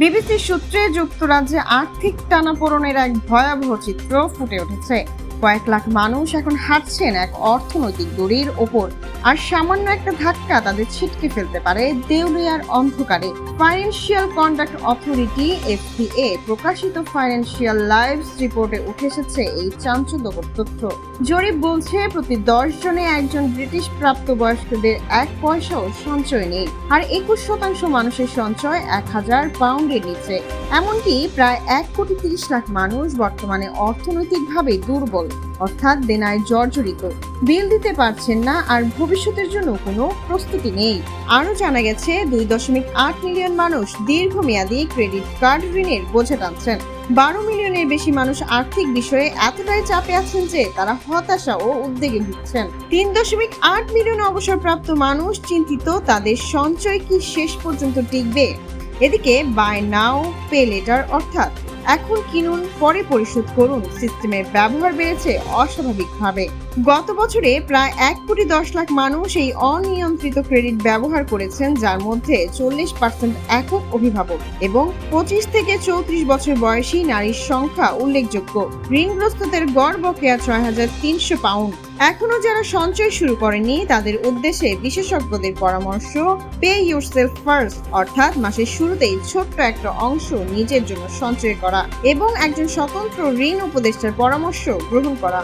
বিবিসির সূত্রে যুক্তরাজ্যে আর্থিক টানাপোড়নের এক ভয়াবহ চিত্র ফুটে উঠেছে। কয়েক লাখ মানুষ এখন হাঁটছেন এক অর্থনৈতিক দড়ির ওপর, আর সামান্য একটা ধাক্কা তাদের ছিটকে ফেলতে পারে দেউলিয়ার অন্ধকারে। ফাইন্যান্সিয়াল কন্ডাক্ট অথরিটি এফপিএ প্রকাশিত ফাইন্যান্সিয়াল লাইভস রিপোর্টে উঠে এসেছে এই চাঞ্চল্যকর তথ্য। জরিপ বলছে, প্রতি দশ জনে একজন ব্রিটিশ প্রাপ্তবয়স্কদের এক পয়সাও সঞ্চয় নেই, আর একুশ শতাংশ মানুষের সঞ্চয় এক হাজার পাউন্ডের নিচে। এমনকি প্রায় এক কোটি তিরিশ লাখ মানুষ বর্তমানে অর্থনৈতিকভাবে দুর্বল। অর্থাৎ দেনায় জর্জরিত। বিল দিতে পারছেন না আর ভবিষ্যতের জন্য কোনো প্রস্তুতি নেই। আরও জানা গেছে, দুই দশমিক আট মিলিয়ন মানুষ দীর্ঘমেয়াদী ক্রেডিট কার্ড ঋণের বোঝা টানছেন। বারো মিলিয়নের বেশি মানুষ আর্থিক বিষয়ে এতটাই চাপে আছেন যে তারা হতাশা ও উদ্বেগে ভুগছেন। তিন দশমিক আট মিলিয়ন অবসরপ্রাপ্ত মানুষ চিন্তিত, তাদের সঞ্চয় কি শেষ পর্যন্ত টিকবে? এদিকে, বাই নাও, পে লেটার, অর্থাৎ এখন কিনুন, পরে পরিশোধ করুন। সিস্টেমের ব্যবহার বেড়েছে অস্বাভাবিকভাবে। গত বছরে প্রায় এক কোটি দশ লাখ মানুষ এই অনিয়ন্ত্রিত ক্রেডিট ব্যবহার করেছেন, যার মধ্যে চল্লিশ পার্সেন্ট একক অভিভাবক এবং পঁচিশ থেকে চৌত্রিশ বছর বয়সী নারীর সংখ্যা উল্লেখযোগ্য। ঋণগ্রস্তদের গড় বকেয়া ছয় হাজার তিনশো পাউন্ড। এখনও যারা সঞ্চয় শুরু করেনি, তাদের উদ্দেশ্যে বিশেষজ্ঞদের পরামর্শ পে ইউর ফার্স্ট অর্থাৎ মাসের শুরুতেই ছোট্ট একটা অংশ নিজের জন্য সঞ্চয় করা এবং একজন স্বতন্ত্র ঋণ উপদেষ্টার পরামর্শ গ্রহণ করা।